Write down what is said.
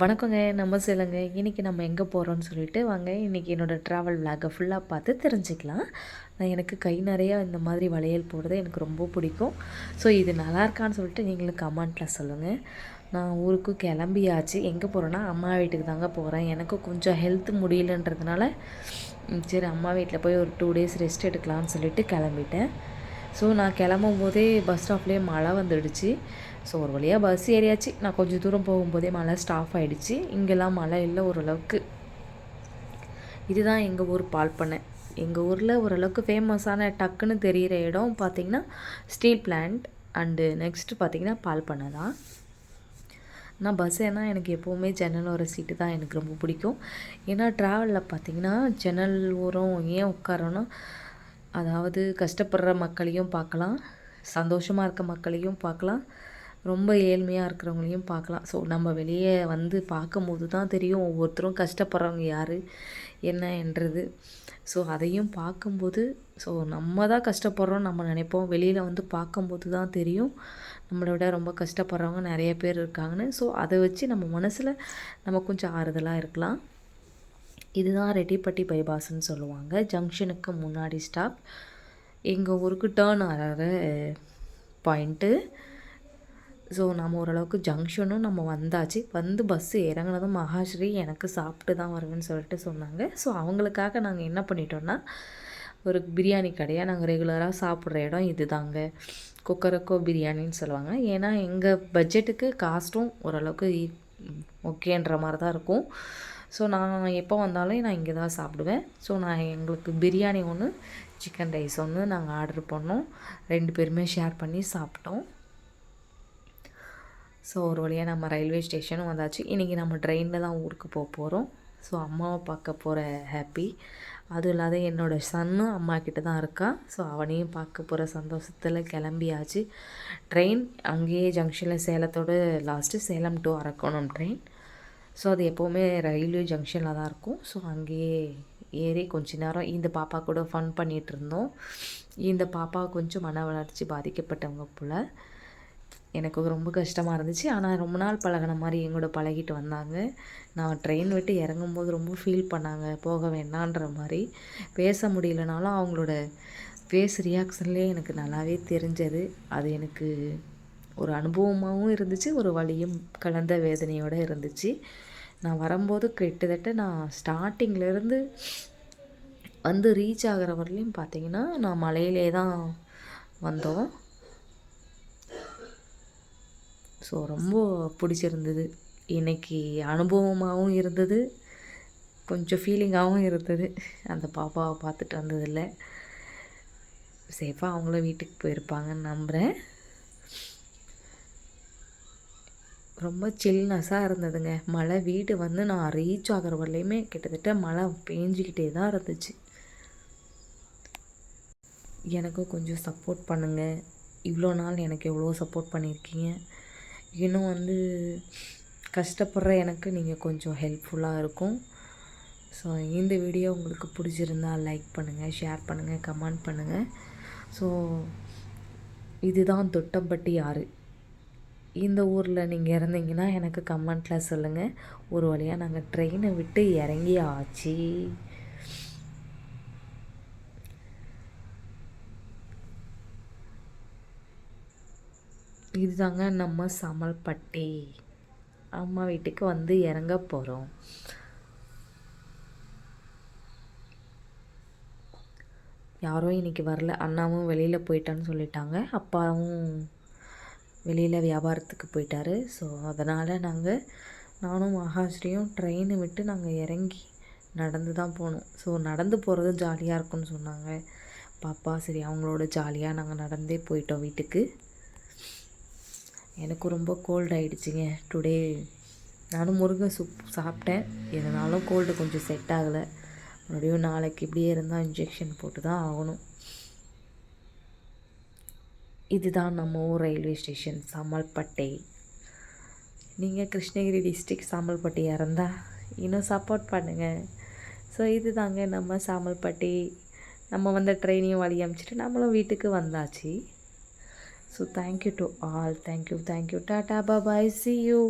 வணக்கங்க. நம்ம சொல்லுங்க இன்றைக்கி நம்ம எங்கே போகிறோம்னு சொல்லிட்டு வாங்க. இன்றைக்கி என்னோடய ட்ராவல் விளாகை ஃபுல்லாக பார்த்து தெரிஞ்சுக்கலாம். நான் எனக்கு கை நிறையா இந்த மாதிரி வளையல் போடுறது எனக்கு ரொம்ப பிடிக்கும். ஸோ இது நல்லா இருக்கான்னு சொல்லிட்டு நீங்களும் கமெண்ட்டில் சொல்லுங்கள் நான் ஊருக்கு கிளம்பியாச்சு. எங்கே போகிறேன்னா அம்மா வீட்டுக்கு தாங்க போகிறேன் எனக்கும் கொஞ்சம் ஹெல்த் முடியலன்றதுனால சரி அம்மா வீட்டில் போய் ஒரு டூ டேஸ் ரெஸ்ட் எடுக்கலாம்னு சொல்லிட்டு கிளம்பிட்டேன். ஸோ நான் கிளம்பும் போதே பஸ் ஸ்டாப்லேயே மழை வந்துடுச்சு. ஸோ ஒரு வழியாக பஸ் ஏறியாச்சு. நான் கொஞ்சம் தூரம் போகும்போதே மழை ஸ்டாப் ஆகிடுச்சு இங்கெல்லாம் மழை இல்லை ஓரளவுக்கு. இதுதான் எங்கள் ஊர் பால் பண்ணை எங்கள் ஊரில் ஓரளவுக்கு ஃபேமஸான டக்குன்னு தெரிகிற இடம் பார்த்திங்கன்னா ஸ்டீல் பிளான்ட் அண்டு நெக்ஸ்ட்டு பார்த்திங்கன்னா பால் பண்ணை தான். நான் பஸ் ஏன்னா எனக்கு எப்போவுமே ஜன்னல் ஓர சீட்டு தான் எனக்கு ரொம்ப பிடிக்கும். ஏன்னா ட்ராவலில் பார்த்திங்கன்னா ஜன்னல் ஓரம் ஏன் உட்காரோன்னா அதாவது கஷ்டப்படுற மக்களையும் பார்க்கலாம் சந்தோஷமாக இருக்க மக்களையும் பார்க்கலாம் ரொம்ப ஏழ்மையாக இருக்கிறவங்களையும் பார்க்கலாம். ஸோ நம்ம வெளியே வந்து பார்க்கும்போது தான் தெரியும் ஒவ்வொருத்தரும் கஷ்டப்படுறவங்க யார் என்னன்றது ஸோ அதையும் பார்க்கும்போது ஸோ நம்ம தான் கஷ்டப்படுறோம் நம்ம நினைப்போம். வெளியில் வந்து பார்க்கும்போது தான் தெரியும். நம்மளை விட ரொம்ப கஷ்டப்படுறவங்க நிறைய பேர் இருக்காங்கன்னு. ஸோ அதை வச்சு நம்ம மனசில் நம்ம கொஞ்சம் ஆறுதலாக இருக்கலாம். இதுதான் ரெட்டிப்பட்டி பைபாஸ்ன்னு சொல்லுவாங்க. ஜங்ஷனுக்கு முன்னாடி ஸ்டாப். எங்கள் ஊருக்கு டேர்ன் ஆகிற பாயிண்ட்டு ஸோ நம்ம ஓரளவுக்கு ஜங்ஷனும் நம்ம வந்தாச்சு. வந்து பஸ்ஸு இறங்கினதும் மகாஸ்ரீ எனக்கு சாப்பிட்டு தான் வருவேன்னு சொல்லிட்டு சொன்னாங்க. ஸோ அவங்களுக்காக நாங்கள் என்ன பண்ணிட்டோன்னா ஒரு பிரியாணி கடையாக நாங்கள் ரெகுலராக சாப்பிட்ற இடம் இது தாங்க குக்கரக்கோ பிரியாணின்னு சொல்லுவாங்க. ஏன்னா எங்கள் பட்ஜெட்டுக்கு காஸ்ட்டும் ஓரளவுக்கு ஓகேன்ற மாதிரி தான் இருக்கும். ஸோ நான் எப்போ வந்தாலும் நான் இங்கே தான் சாப்பிடுவேன். ஸோ நான் எங்களுக்கு பிரியாணி ஒன்று சிக்கன் ரைஸ் ஒன்று நாங்கள் ஆர்டர் பண்ணோம். ரெண்டு பேருமே ஷேர் பண்ணி சாப்பிட்டோம். ஸோ ஒரு வழியாக நம்ம ரயில்வே ஸ்டேஷனும் வந்தாச்சு. இன்றைக்கி நம்ம ட்ரெயினில் தான் ஊருக்கு போக போகிறோம் ஸோ அம்மாவை பார்க்க போகிற ஹாப்பி அதுவும் இல்லாத என்னோடய சன்னும் அம்மா கிட்ட தான் இருக்கா. ஸோ அவனையும் பார்க்க போகிற சந்தோஷத்தில் கிளம்பியாச்சு. ட்ரெயின் அங்கேயே ஜங்ஷனில் சேலத்தோடு last Salem to Arakkonam train so அது எப்போவுமே ரயில்வே ஜங்ஷனில் தான் இருக்கும். ஸோ அங்கேயே ஏறி கொஞ்ச நேரம் இந்த பாப்பா கூட ஃபன் பண்ணிகிட்டு இருந்தோம். இந்த பாப்பா கொஞ்சம் மன வளர்ச்சி பாதிக்கப்பட்டவங்க போல். எனக்கு ரொம்ப கஷ்டமாக இருந்துச்சு. ஆனால் ரொம்ப நாள் பழகின மாதிரி எங்களோட பழகிட்டு வந்தாங்க. நான் ட்ரெயின் விட்டு இறங்கும்போது ரொம்ப ஃபீல் பண்ணாங்க. போக வேண்டான்ற மாதிரி. பேச முடியலனாலும் அவங்களோட ஃபேஸ் ரியாக்ஷன்லேயே எனக்கு நல்லாவே தெரிஞ்சது. அது எனக்கு ஒரு அனுபவமாகவும் இருந்துச்சு ஒரு வழியும் கலந்த வேதனையோடு இருந்துச்சு. நான் வரும்போது கிட்டத்தட்ட நான் ஸ்டார்டிங்லேருந்து வந்து ரீச் ஆகிற வரலையும் பார்த்தீங்கன்னா நான் மலையிலே தான் வந்தோம். ஸோ ரொம்ப பிடிச்சிருந்தது. இன்றைக்கி அனுபவமாகவும் இருந்தது. கொஞ்சம் ஃபீலிங்காகவும் இருந்தது. அந்த பாப்பாவை பார்த்துட்டு வந்ததில்லை. சேஃபாக அவங்களும் வீட்டுக்கு போயிருப்பாங்கன்னு நம்புகிறேன் ரொம்ப சில்னஸாக இருந்ததுங்க. மழை வீடு வந்து நான் ரீச் ஆகிற வரலையுமே கிட்டத்தட்ட மழை பேஞ்சிக்கிட்டே தான் இருந்துச்சு. எனக்கும் கொஞ்சம் சப்போர்ட் பண்ணுங்கள் இவ்வளோ நாள் எனக்கு எவ்வளோ சப்போர்ட் பண்ணியிருக்கீங்க. இன்னும் வந்து கஷ்டப்படுற எனக்கு நீங்கள் கொஞ்சம் ஹெல்ப்ஃபுல்லாக இருக்கும். ஸோ இந்த வீடியோ உங்களுக்கு பிடிச்சிருந்தால் லைக் பண்ணுங்கள் ஷேர் பண்ணுங்கள் கமெண்ட் பண்ணுங்கள் ஸோ இதுதான் தொட்டம்பட்டி ஆறு. இந்த ஊரில் நீங்கள் இறந்தீங்கன்னா எனக்கு கமெண்ட்டில் சொல்லுங்கள் ஒரு வழியாக நாங்கள் ட்ரெயினை விட்டு இறங்கி ஆச்சு இதுதாங்க நம்ம சமல்பட்டி. அம்மா வீட்டுக்கு வந்து இறங்க போகிறோம் யாரும் இன்றைக்கி வரல. அண்ணாவும் வெளியில் போயிட்டான்னு சொல்லிட்டாங்க. அப்பாவும் வெளியில் வியாபாரத்துக்கு போயிட்டார். ஸோ அதனால் நாங்கள் நானும் மகாஸ்ரீயும் ட்ரெயினை விட்டு நாங்கள் இறங்கி நடந்து தான் போனோம். ஸோ நடந்து போகிறது ஜாலியாக இருக்கும்னு சொன்னாங்க. பாப்பா சரி அவங்களோட ஜாலியாக நாங்கள் நடந்தே போயிட்டோம் வீட்டுக்கு. எனக்கு ரொம்ப கோல்டு ஆகிடுச்சிங்க டுடே நானும் முருங்கை சூப் சாப்பிட்டேன். எதனாலும் கோல்டு கொஞ்சம் செட் ஆகலை. மறுபடியும் நாளைக்கு இப்படியே இருந்தால் இன்ஜெக்ஷன் போட்டு தான் ஆகணும். இதுதான் நம்ம ஊர் ரயில்வே ஸ்டேஷன் சாமல்பட்டை. நீங்கள் கிருஷ்ணகிரி டிஸ்ட்ரிக் சாமல்பட்டியாக இருந்தால் இன்னும் சப்போர்ட் பண்ணுங்கள் ஸோ இது தாங்க நம்ம சாமல்பட்டி. நம்ம வந்த ட்ரெயினையும் வழி அமைச்சிட்டு நம்மளும் வீட்டுக்கு வந்தாச்சு. So thank you to all thank you thank you tata bye bye see you